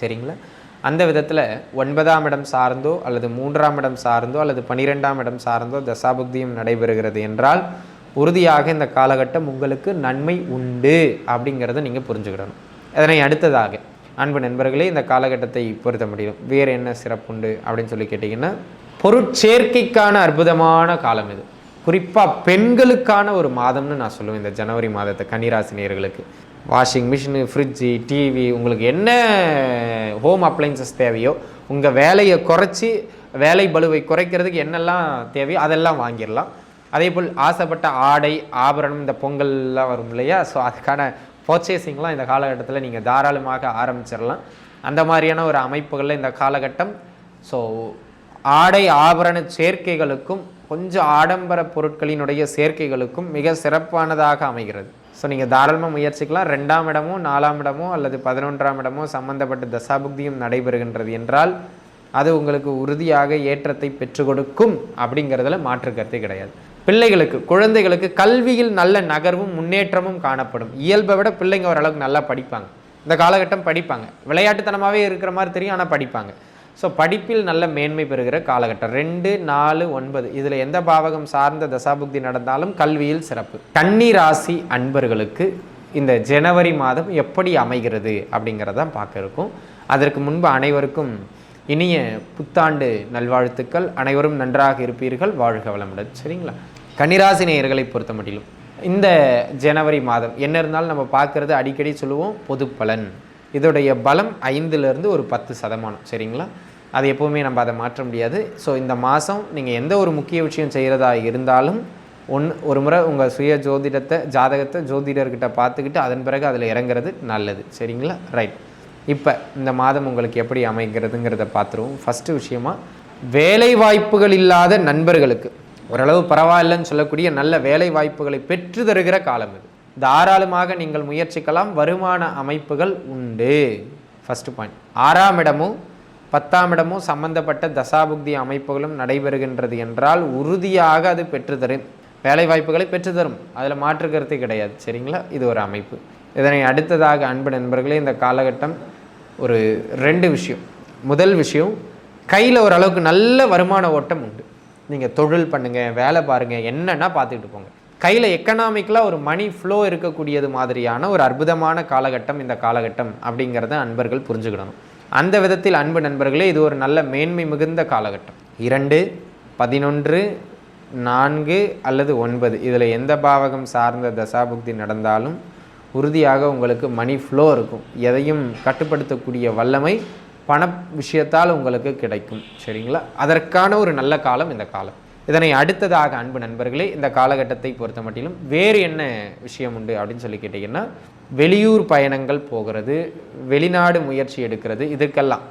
சரிங்களா? அந்த விதத்தில் ஒன்பதாம் இடம் சார்ந்தோ அல்லது மூன்றாம் இடம் சார்ந்தோ அல்லது பன்னிரெண்டாம் இடம் சார்ந்தோ தசாபுக்தியும் நடைபெறுகிறது என்றால் உறுதியாக இந்த காலகட்டம் உங்களுக்கு நன்மை உண்டு அப்படிங்கிறத நீங்கள் புரிஞ்சுக்கிடணும். அதனை அடுத்ததாக அன்பு நண்பர்களே இந்த காலகட்டத்தை பொறுத்த முடியும். வேறு என்ன சிறப்புண்டு அப்படின்னு சொல்லி கேட்டிங்கன்னா பொருட்சேர்க்கைக்கான அற்புதமான காலம் இது. குறிப்பாக பெண்களுக்கான ஒரு மாதம்னு நான் சொல்லுவேன் இந்த ஜனவரி மாதத்தை கன்னிராசினியர்களுக்கு வாஷிங் மிஷினு ஃப்ரிட்ஜு டிவி உங்களுக்கு என்ன ஹோம் அப்ளைன்சஸ் தேவையோ உங்கள் வேலையை குறைச்சி வேலை பலுவை குறைக்கிறதுக்கு என்னெல்லாம் தேவையோ அதெல்லாம் வாங்கிடலாம். அதே போல் ஆசைப்பட்ட ஆடை ஆபரணம் இந்த பொங்கல்லாம் வரும் இல்லையா? ஸோ அதுக்கான பர்ச்சேசிங்லாம் இந்த காலகட்டத்தில் நீங்கள் தாராளமாக ஆரம்பிச்சிடலாம். அந்த மாதிரியான ஒரு அமைப்புகளில் இந்த காலகட்டம். ஸோ ஆடை ஆபரண சேர்க்கைகளுக்கும் கொஞ்சம் ஆடம்பர பொருட்களினுடைய சேர்க்கைகளுக்கும் மிக சிறப்பானதாக அமைகிறது. ஸோ நீங்கள் தாராளமாக முயற்சிக்கலாம். ரெண்டாம் இடமோ நாலாம் இடமோ அல்லது பதினொன்றாம் இடமோ சம்பந்தப்பட்ட தசாபுக்தியும் நடைபெறுகின்றது என்றால் அது உங்களுக்கு உறுதியாக ஏற்றத்தை பெற்றுக் கொடுக்கும் அப்படிங்கிறதுல மாற்று கருத்து கிடையாது. பிள்ளைகளுக்கு குழந்தைகளுக்கு கல்வியில் நல்ல நகர்வும் முன்னேற்றமும் காணப்படும். இயல்பை விட பிள்ளைங்க ஓரளவுக்கு நல்லா படிப்பாங்க. இந்த காலகட்டம் படிப்பாங்க. விளையாட்டுத்தனமாகவே இருக்கிற மாதிரி தெரியும் ஆனால் படிப்பாங்க. ஸோ படிப்பில் நல்ல மேன்மை பெறுகிற காலகட்டம். ரெண்டு நாலு ஒன்பது. இதில் எந்த பாவகம் சார்ந்த தசாபுக்தி நடந்தாலும் கல்வியில் சிறப்பு. கன்னி ராசி அன்பர்களுக்கு இந்த ஜனவரி மாதம் எப்படி அமைகிறது அப்படிங்கிறதான் பார்க்க இருக்கும். அதற்கு முன்பு அனைவருக்கும் இனிய புத்தாண்டு நல்வாழ்த்துக்கள். அனைவரும் நன்றாக இருப்பீர்கள். வாழ்க வளமுடன். சரிங்களா? கன்னிராசி நேயர்களை பொறுத்த முடியும் இந்த ஜனவரி மாதம் என்ன இருந்தாலும் நம்ம பார்க்குறது அடிக்கடி சொல்லுவோம் பொது பலன் இதோடைய பலம் ஐந்துலேருந்து ஒரு பத்து சதமானம் சரிங்களா? அது எப்போவுமே நம்ம அதை மாற்ற முடியாது. ஸோ இந்த மாதம் நீங்கள் எந்த ஒரு முக்கிய விஷயம் செய்கிறதா இருந்தாலும் ஒன்று ஒரு முறை உங்கள் சுய ஜோதிடத்தை ஜாதகத்தை ஜோதிடர்கிட்ட பார்த்துக்கிட்டு அதன் பிறகு அதில் இறங்குறது நல்லது சரிங்களா? ரைட் இப்போ இந்த மாதம் உங்களுக்கு எப்படி அமைகிறதுங்கிறத பார்த்துருவோம். ஃபஸ்ட்டு விஷயமா வேலை வாய்ப்புகள் இல்லாத நண்பர்களுக்கு. ஓரளவு பரவாயில்லைன்னு சொல்லக்கூடிய நல்ல வேலை வாய்ப்புகளை பெற்று தருகிற காலம் இது. தாராளமாக நீங்கள் முயற்சிக்கலாம். வருமான அமைப்புகள் உண்டு. ஃபஸ்ட்டு பாயிண்ட் ஆறாம் இடமும் பத்தாம் இடமும் சம்பந்தப்பட்ட தசாபுக்தி அமைப்புகளும் நடைபெறுகின்றது என்றால் உறுதியாக அது பெற்றுத்தரும். வேலை வாய்ப்புகளை பெற்றுத்தரும். அதில் மாற்றுக்கருத்து கிடையாது. சரிங்களா? இது ஒரு அமைப்பு. இதனை அடுத்ததாக அன்பு நண்பர்களே இந்த காலகட்டம் ஒரு ரெண்டு விஷயம். முதல் விஷயம் கையில் ஓரளவுக்கு நல்ல வருமான ஓட்டம் உண்டு. நீங்கள் தொழில் பண்ணுங்கள் வேலை பாருங்கள் என்னென்னா பார்த்துக்கிட்டு போங்க. கையில் எக்கனாமிக்கலாக ஒரு மணி ஃப்ளோ இருக்கக்கூடியது மாதிரியான ஒரு அற்புதமான காலகட்டம் இந்த காலகட்டம் அப்படிங்கிறத அன்பர்கள் புரிஞ்சுக்கிடணும். அந்த விதத்தில் அன்பு நண்பர்களே இது ஒரு நல்ல மேன்மை மிகுந்த காலகட்டம். இரண்டு பதினொன்று நான்கு அல்லது ஒன்பது. இதில் எந்த பாவகம் சார்ந்த தசாபுக்தி நடந்தாலும் உறுதியாக உங்களுக்கு மணி ஃப்ளோ இருக்கும். எதையும் கட்டுப்படுத்தக்கூடிய வல்லமை பண விஷயத்தால் உங்களுக்கு கிடைக்கும். சரிங்களா? அதற்கான ஒரு நல்ல காலம் இந்த காலம். இதனை அடுத்ததாக அன்பு நண்பர்களே இந்த காலகட்டத்தை பொறுத்த மட்டிலும் வேறு என்ன விஷயம் உண்டு அப்படின்னு சொல்லி கேட்டிங்கன்னா வெளியூர் பயணங்கள் போகிறது வெளிநாடு முயற்சி எடுக்கிறது இதுக்கெல்லாம்.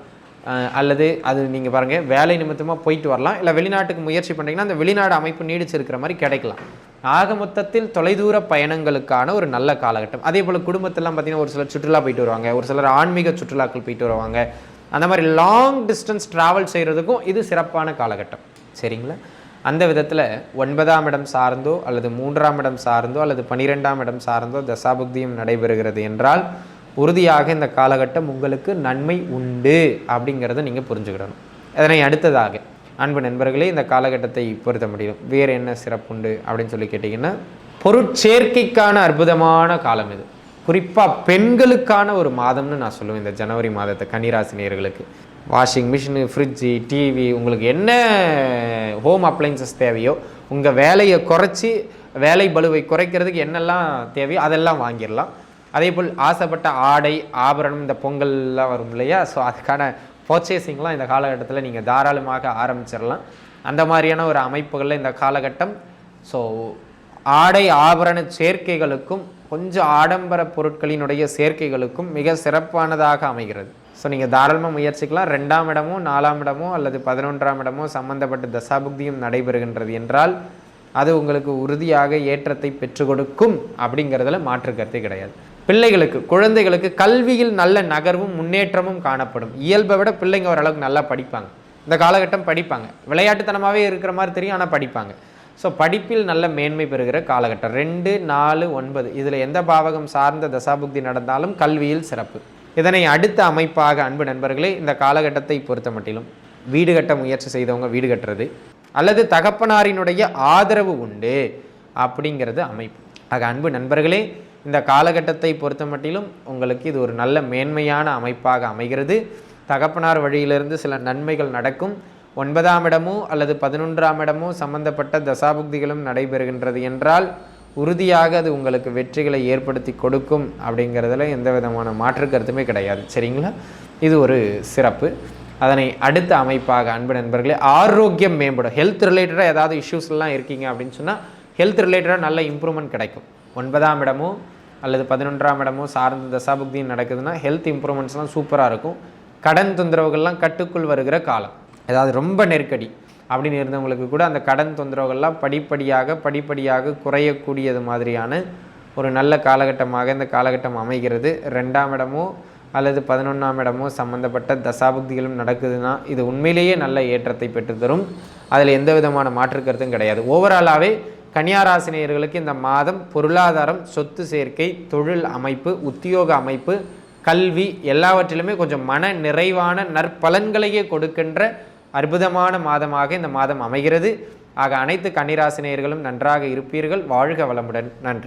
அல்லது அது நீங்கள் பாருங்கள் வேலை நிமித்தமாக போயிட்டு வரலாம் இல்லை வெளிநாட்டுக்கு முயற்சி பண்ணுறீங்கன்னா அந்த வெளிநாடு அமைப்பு நீடிச்சிருக்கிற மாதிரி கிடைக்கலாம். ஆக மொத்தத்தில் தொலைதூர பயணங்களுக்கான ஒரு நல்ல காலகட்டம். அதே போல் குடும்பத்தெல்லாம் பார்த்தீங்கன்னா ஒரு சிலர் சுற்றுலா போயிட்டு வருவாங்க ஒரு சிலர் ஆன்மீக சுற்றுலாக்கள் போயிட்டு வருவாங்க. அந்த மாதிரி லாங் டிஸ்டன்ஸ் ட்ராவல் செய்கிறதுக்கும் இது சிறப்பான காலகட்டம். சரிங்களா? அந்த விதத்தில் ஒன்பதாம் இடம் சார்ந்தோ அல்லது மூன்றாம் இடம் சார்ந்தோ அல்லது பனிரெண்டாம் இடம் சார்ந்தோ தசாபுக்தியும் நடைபெறுகிறது என்றால் உறுதியாக இந்த காலகட்டம் உங்களுக்கு நன்மை உண்டு அப்படிங்கிறத நீங்கள் புரிஞ்சுக்கிடணும். அதனை அடுத்ததாக அன்பு நண்பர்களே இந்த காலகட்டத்தை பொறுத்த முடியும். வேறு என்ன சிறப்புண்டு அப்படின்னு சொல்லி கேட்டிங்கன்னா பொருட்சேர்க்கைக்கான அற்புதமான காலம் இது. குறிப்பாக பெண்களுக்கான ஒரு மாதம்னு நான் சொல்லுவேன். இந்த ஜனவரி மாதத்தை கன்னிராசி நேர்களுக்கு வாஷிங் மிஷினு ஃப்ரிட்ஜு டிவி உங்களுக்கு என்ன ஹோம் அப்ளைன்சஸ் தேவையோ உங்கள் வேலையை குறைச்சி வேலை பளுவை குறைக்கிறதுக்கு என்னெல்லாம் தேவையோ அதெல்லாம் வாங்கிடலாம். அதே போல் ஆசைப்பட்ட ஆடை ஆபரணம் இந்த பொங்கல்லாம் வரும் இல்லையா? ஸோ அதுக்கான பர்ச்சேசிங்லாம் இந்த காலகட்டத்தில் நீங்கள் தாராளமாக ஆரம்பிச்சிடலாம். அந்த மாதிரியான ஒரு அமைப்புகளில் இந்த காலகட்டம். ஸோ ஆடை ஆபரண சேர்க்கைகளுக்கும் கொஞ்சம் ஆடம்பர பொருட்களினுடைய சேர்க்கைகளுக்கும் மிக சிறப்பானதாக அமைகிறது. ஸோ நீங்கள் தாராளமாக முயற்சிக்கலாம். ரெண்டாம் இடமோ நாலாம் இடமோ அல்லது பதினொன்றாம் இடமோ சம்பந்தப்பட்ட தசாபுக்தியும் நடைபெறுகின்றது என்றால் அது உங்களுக்கு உறுதியாக ஏற்றத்தை பெற்று கொடுக்கும் அப்படிங்கிறதுல மாற்று கருத்து கிடையாது. பிள்ளைகளுக்கு குழந்தைகளுக்கு கல்வியில் நல்ல நகர்வும் முன்னேற்றமும் காணப்படும். இயல்பை விட பிள்ளைங்க ஓரளவுக்கு நல்லா படிப்பாங்க. இந்த காலகட்டம் படிப்பாங்க. விளையாட்டுத்தனமாகவே இருக்கிற மாதிரி தெரியும் ஆனால் படிப்பாங்க. ஸோ படிப்பில் நல்ல மேன்மை பெறுகிற காலகட்டம். ரெண்டு நாலு ஒன்பது. இதில் எந்த பாவகம் சார்ந்த தசாபுக்தி நடந்தாலும் கல்வியில் சிறப்பு. இதனை அடுத்த அமைப்பாக அன்பு நண்பர்களே இந்த காலகட்டத்தை பொறுத்த மட்டிலும் வீடு கட்ட முயற்சி செய்தவங்க வீடு கட்டுறது அல்லது தகப்பனாரினுடைய ஆதரவு உண்டு அப்படிங்கிறது அமைப்பு. ஆக அன்பு நண்பர்களே இந்த காலகட்டத்தை பொறுத்த மட்டிலும் உங்களுக்கு இது ஒரு நல்ல மேன்மையான அமைப்பாக அமைகிறது. தகப்பனார் வழியிலிருந்து சில நன்மைகள் நடக்கும். ஒன்பதாம் இடமோ அல்லது பதினொன்றாம் இடமோ சம்பந்தப்பட்ட தசாபுக்திகளும் நடைபெறுகின்றது என்றால் உறுதியாக அது உங்களுக்கு வெற்றிகளை ஏற்படுத்தி கொடுக்கும் அப்படிங்கிறதுல எந்த விதமான மாற்று கருத்துமே கிடையாது. சரிங்களா? இது ஒரு சிறப்பு. அதனை அடுத்த அமைப்பாக அன்பு நண்பர்களே ஆரோக்கியம் மேம்படும். ஹெல்த் ரிலேட்டடாக ஏதாவது இஷ்யூஸ்லாம் இருக்கீங்க அப்படின்னு சொன்னால் ஹெல்த் ரிலேட்டடாக நல்ல இம்ப்ரூவ்மெண்ட் கிடைக்கும். ஒன்பதாம் இடமோ அல்லது பதினொன்றாம் இடமோ சார்ந்த தசாபுக்தியும் நடக்குதுன்னா ஹெல்த் இம்ப்ரூவ்மெண்ட்ஸ்லாம் சூப்பராக இருக்கும். கடன் தொந்தரவுகள்லாம் கட்டுக்குள் வருகிற காலம். ஏதாவது ரொம்ப நெருக்கடி அப்படின்னு இருந்தவங்களுக்கு கூட அந்த கடன் தொந்தரவுகள்லாம் படிப்படியாக படிப்படியாக குறையக்கூடியது மாதிரியான ஒரு நல்ல காலகட்டமாக இந்த காலகட்டம் அமைகிறது. ரெண்டாம் இடமோ அல்லது பதினொன்றாம் இடமோ சம்மந்தப்பட்ட தசாபுக்திகளும் நடக்குதுன்னா இது உண்மையிலேயே நல்ல ஏற்றத்தை பெற்றுத்தரும் அதில் எந்த விதமான மாற்று கருத்தும் கிடையாது. ஓவராலாகவே கன்னியாராசினியர்களுக்கு இந்த மாதம் பொருளாதாரம் சொத்து சேர்க்கை தொழில் அமைப்பு உத்தியோக அமைப்பு கல்வி எல்லாவற்றிலுமே கொஞ்சம் மன நிறைவான நற்பலன்களையே கொடுக்கின்ற அற்புதமான மாதமாக இந்த மாதம் அமைகிறது. ஆக அனைத்து கன்னிராசினியர்களும் நன்றாக இருப்பீர்கள். வாழ்க வளமுடன். நன்றி.